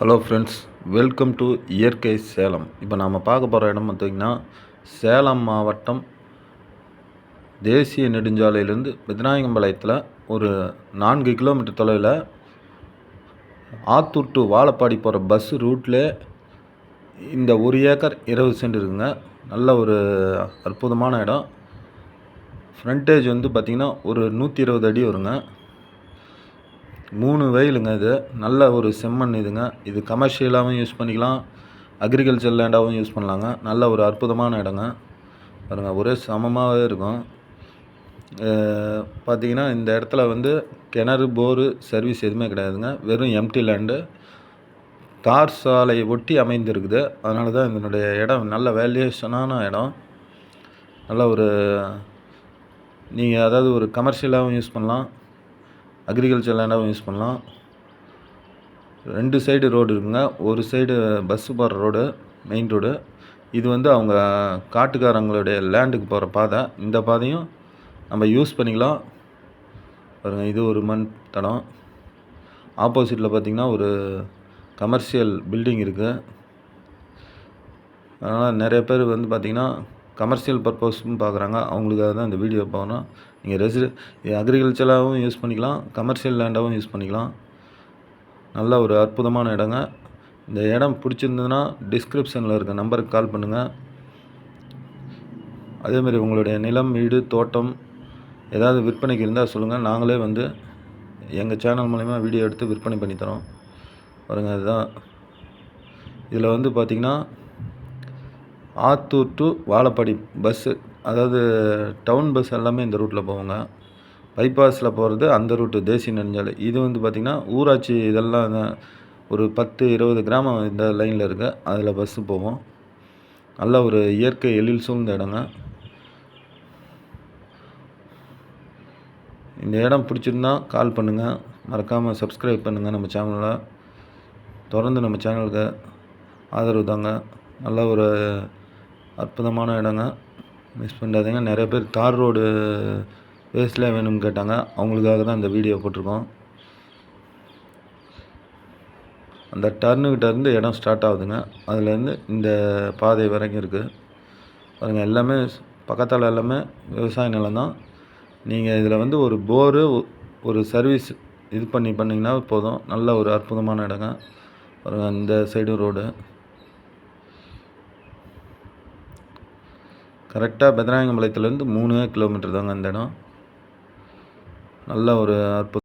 Hello friends welcome to இயற்கை சேலம். இப்போ நாம் பார்க்க போகிற இடம் பார்த்திங்கன்னா சேலம் மாவட்டம் தேசிய நெடுஞ்சாலையிலேருந்து விதநாயகம்பாளையத்தில் ஒரு நான்கு கிலோமீட்டர் தொலைவில் ஆத்தூர் டு வாழப்பாடி போகிற பஸ் ரூட்டில் இந்த ஒரு ஏக்கர் இருபது சென்ட் இருக்குங்க. நல்ல ஒரு அற்புதமான இடம். ஃப்ரண்டேஜ் வந்து பார்த்திங்கன்னா ஒரு நூற்றி இருபது அடி வருங்க. மூணு வயலுங்க இது. நல்ல ஒரு செம்மண் இதுங்க. இது கமர்ஷியலாகவும் யூஸ் பண்ணிக்கலாம். அக்ரிகல்ச்சர் லேண்டாகவும் யூஸ் பண்ணலாங்க. நல்ல ஒரு அற்புதமான இடங்க. பாருங்க ஒரே சமமாகவே இருக்கும். பார்த்தீங்கன்னா இந்த இடத்துல வந்து கிணறு போரு சர்வீஸ் எதுவுமே கிடையாதுங்க. வெறும் எம்டி லேண்டு தார் சாலை ஒட்டி அமைந்திருக்குது. அதனால தான் இதனுடைய இடம் நல்ல வேல்யூஷனான இடம். நல்ல ஒரு நீங்கள் அதாவது ஒரு கமர்ஷியலாகவும் யூஸ் பண்ணலாம். அக்ரிகல்ச்சர் லேண்டாகவும் யூஸ் பண்ணலாம். ரெண்டு சைடு ரோடு இருக்குங்க. ஒரு சைடு பஸ்ஸு போகிற ரோடு மெயின் ரோடு இது வந்து அவங்க காட்டுக்காரங்களுடைய லேண்டுக்கு போகிற பாதை. இந்த பாதையும் நம்ம யூஸ் பண்ணிக்கலாம். பாருங்கள் இது ஒரு மண் தடம் ஆப்போசிட்டில் பார்த்திங்கன்னா ஒரு கமர்ஷியல் பில்டிங் இருக்குது அதனால் நிறைய பேர் வந்து பார்த்திங்கன்னா கமர்ஷியல் பர்பஸ்ன்னு பார்க்குறாங்க. அவங்களுக்காக தான் இந்த வீடியோ பார்க்கணும். நீங்கள் ரெசி அக்ரிகல்ச்சராகவும் யூஸ் பண்ணிக்கலாம். கமர்ஷியல் லேண்டாகவும் யூஸ் பண்ணிக்கலாம். நல்ல ஒரு அற்புதமான இடங்க. இந்த இடம் பிடிச்சிருந்ததுன்னா டிஸ்கிரிப்ஷனில் இருக்க நம்பருக்கு கால் பண்ணுங்கள் அதேமாதிரி உங்களுடைய நிலம் வீடு தோட்டம் ஏதாவது விற்பனைக்கு இருந்தால் சொல்லுங்கள் நாங்களே வந்து எங்கள் சேனல் மூலிமா வீடியோ எடுத்து விற்பனை பண்ணித்தரோம் பாருங்கள் அதுதான். இதில் வந்து பார்த்திங்கன்னா ஆத்தூர் டு வாழப்பாடி பஸ்ஸு அதாவது டவுன் பஸ் எல்லாமே இந்த ரூட்டில் போவோங்க. பைபாஸில் போகிறது அந்த ரூட்டு தேசிய நெடுஞ்சாலை. இது வந்து பார்த்திங்கன்னா ஊராட்சி இதெல்லாம் ஒரு பத்து இருபது கிராமம் இந்த லைனில் இருக்குது அதில் பஸ்ஸு போகும் நல்ல ஒரு இயற்கை எழில் சூழ்ந்த இடங்க. இந்த இடம் பிடிச்சிருந்தா கால் பண்ணுங்கள் மறக்காமல் சப்ஸ்கிரைப் பண்ணுங்கள் நம்ம சேனலில் தொடர்ந்து நம்ம சேனலுக்கு ஆதரவு தாங்க. நல்ல ஒரு அற்புதமான இடங்க. மிஸ் பண்ணாதீங்க நிறைய பேர் தார் ரோடு வேஸ்டில் வேணும்னு கேட்டாங்க. அவங்களுக்காக தான் இந்த வீடியோ போட்டிருக்கோம். அந்த டர்னுக்கிட்ட இருந்து இடம் ஸ்டார்ட் ஆகுதுங்க. அதுலேருந்து இந்த பாதை வரைக்கும் இருக்குது பாருங்கள் எல்லாமே பக்கத்தால் எல்லாமே விவசாய நிலம் தான். நீங்கள் இதில் வந்து ஒரு போரு ஒரு சர்வீஸ் இது பண்ணி பண்ணிங்கன்னா போதும். நல்ல ஒரு அற்புதமான இடங்க. பாருங்கள் இந்த சைடு ரோடு கரெக்டாக பெதநாயகம்பாளையத்துலேருந்து மூணு கிலோமீட்டர் தாங்க அந்த இடம். நல்ல ஒரு அற்புதம்